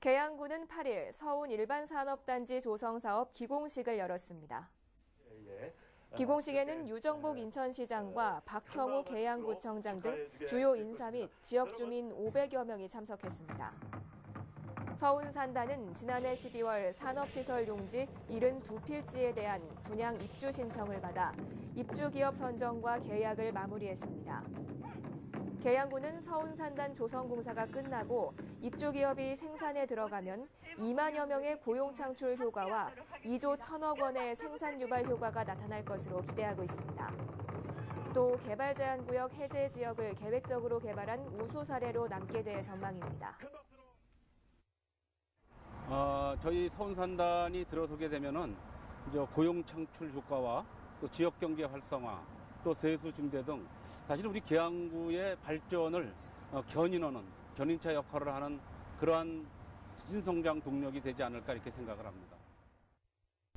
계양구는 8일 서운 일반산업단지 조성사업 기공식을 열었습니다. 예. 기공식에는 유정복 인천시장과 박형우 계양구청장 등 주요 인사 및 지역 주민 500여 명이 참석했습니다. 서운산단은 지난해 12월 산업시설 용지 72필지에 대한 분양 입주 신청을 받아 입주기업 선정과 계약을 마무리했습니다. 계양구는 서운산단 조성공사가 끝나고 입주기업이 생산에 들어가면 2만여 명의 고용 창출 효과와 2조 1천억 원의 생산 유발 효과가 나타날 것으로 기대하고 있습니다. 또 개발 제한 구역 해제 지역을 계획적으로 개발한 우수 사례로 남게 될 전망입니다. 어, 저희 서운산단이 들어서게 되면은 고용 창출 효과와 또 지역 경제 활성화, 또 세수 증대 등 사실 우리 계양구의 발전을 어, 견인하는 견인차 역할을 하는 그러한 신성장 동력이 되지 않을까 이렇게 생각을 합니다.